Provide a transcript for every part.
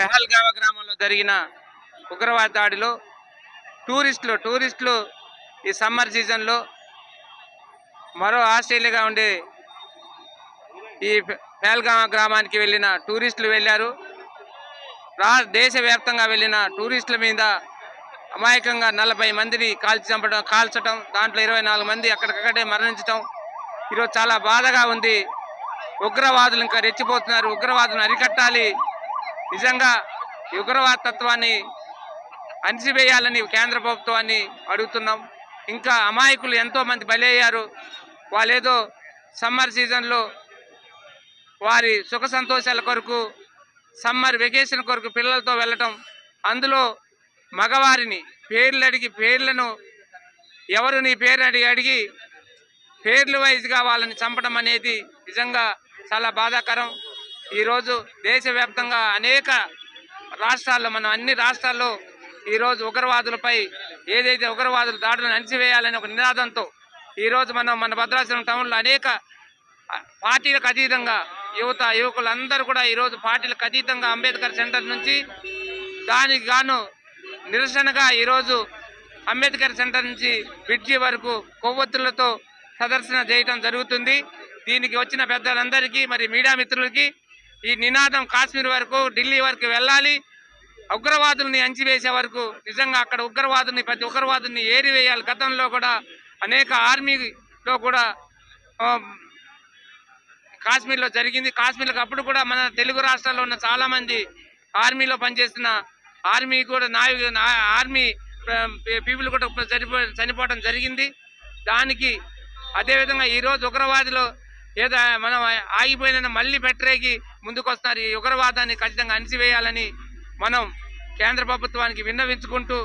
పెహల్గామ గ్రామంలో జరిగిన ఉగ్రవాద దాడిలో టూరిస్టులు టూరిస్టులు ఈ సమ్మర్ సీజన్లో మరో ఆస్ట్రేలియాగా ఉండే ఈ పెహల్గామ గ్రామానికి వెళ్ళిన టూరిస్టులు వెళ్ళారు. రా దేశవ్యాప్తంగా వెళ్ళిన టూరిస్టుల మీద అమాయకంగా నలభై మందిని కాల్చి చంపడం కాల్చడం దాంట్లో ఇరవై నాలుగు మంది అక్కడికక్కడే మరణించడం ఈరోజు చాలా బాధగా ఉంది. ఉగ్రవాదులు ఇంకా రెచ్చిపోతున్నారు. ఉగ్రవాదులను అరికట్టాలి. నిజంగా ఉగ్రవాద తత్వాన్ని అణిచివేయాలని కేంద్ర ప్రభుత్వాన్ని అడుగుతున్నాం. ఇంకా అమాయకులు ఎంతోమంది బలయ్యారు వాళ్ళేదో సమ్మర్ సీజన్లో వారి సుఖ సంతోషాల కొరకు సమ్మర్ వెకేషన్ కొరకు పిల్లలతో వెళ్ళటం అందులో మగవారిని పేర్లు అడిగి పేర్లను ఎవరు నీ పేరు అడిగి అడిగి పేర్లు వైజ్గా వాళ్ళని చంపడం అనేది నిజంగా చాలా బాధాకరం. ఈరోజు దేశవ్యాప్తంగా అనేక రాష్ట్రాల్లో మనం అన్ని రాష్ట్రాల్లో ఈరోజు ఉగ్రవాదులపై ఏదైతే ఉగ్రవాదులు దాడులను అణిచివేయాలని ఒక నినాదంతో ఈరోజు మనం మన భద్రాచలం టౌన్లో అనేక పార్టీలకు అతీతంగా యువత యువకులందరూ కూడా ఈరోజు పార్టీలకు అతీతంగా అంబేద్కర్ సెంటర్ నుంచి దానికి గాను నిరసనగా ఈరోజు అంబేద్కర్ సెంటర్ నుంచి బ్రిడ్జి వరకు కొవ్వొత్తులతో ప్రదర్శన చేయటం జరుగుతుంది. దీనికి వచ్చిన పెద్దలందరికీ మరి మీడియా మిత్రులకి ఈ నినాదం కాశ్మీర్ వరకు ఢిల్లీ వరకు వెళ్ళాలి. ఉగ్రవాదుల్ని అంచివేసే వరకు నిజంగా అక్కడ ఉగ్రవాదుల్ని ప్రతి ఉగ్రవాదుల్ని ఏరివేయాలి. గతంలో కూడా అనేక ఆర్మీలో కూడా కాశ్మీర్లో జరిగింది. కాశ్మీర్కి అప్పుడు కూడా మన తెలుగు రాష్ట్రాల్లో ఉన్న చాలామంది ఆర్మీలో పనిచేస్తున్న ఆర్మీ కూడా నాయకు ఆర్మీ పీపుల్ కూడా చనిపో చనిపోవడం జరిగింది. దానికి అదేవిధంగా ఈరోజు ఉగ్రవాదులు ఏదో మనం ఆగిపోయిన మళ్ళీ పెట్టరేకి ముందుకొస్తున్నారు. ఈ ఉగ్రవాదాన్ని ఖచ్చితంగా అణిచివేయాలని మనం కేంద్ర ప్రభుత్వానికి విన్నవించుకుంటూ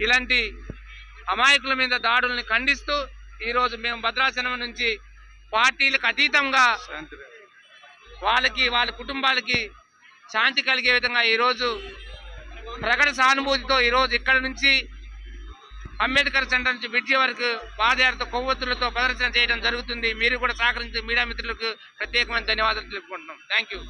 ఇలాంటి అమాయకుల మీద దాడుల్ని ఖండిస్తూ ఈరోజు మేము భద్రాచలం నుంచి పార్టీలకు అతీతంగా వాళ్ళకి వాళ్ళ కుటుంబాలకి శాంతి కలిగే విధంగా ఈరోజు ప్రకట సానుభూతితో ఈరోజు ఇక్కడ నుంచి అంబేద్కర్ సెంటర్ నుంచి విద్య వరకు పాదయాత్ర కొవ్వొత్తులతో ప్రదర్శన చేయడం జరుగుతుంది. మీరు కూడా సహకరించి మీడియా మిత్రులకు ప్రత్యేకమైన ధన్యవాదాలు తెలుపుకుంటున్నాం. Thank you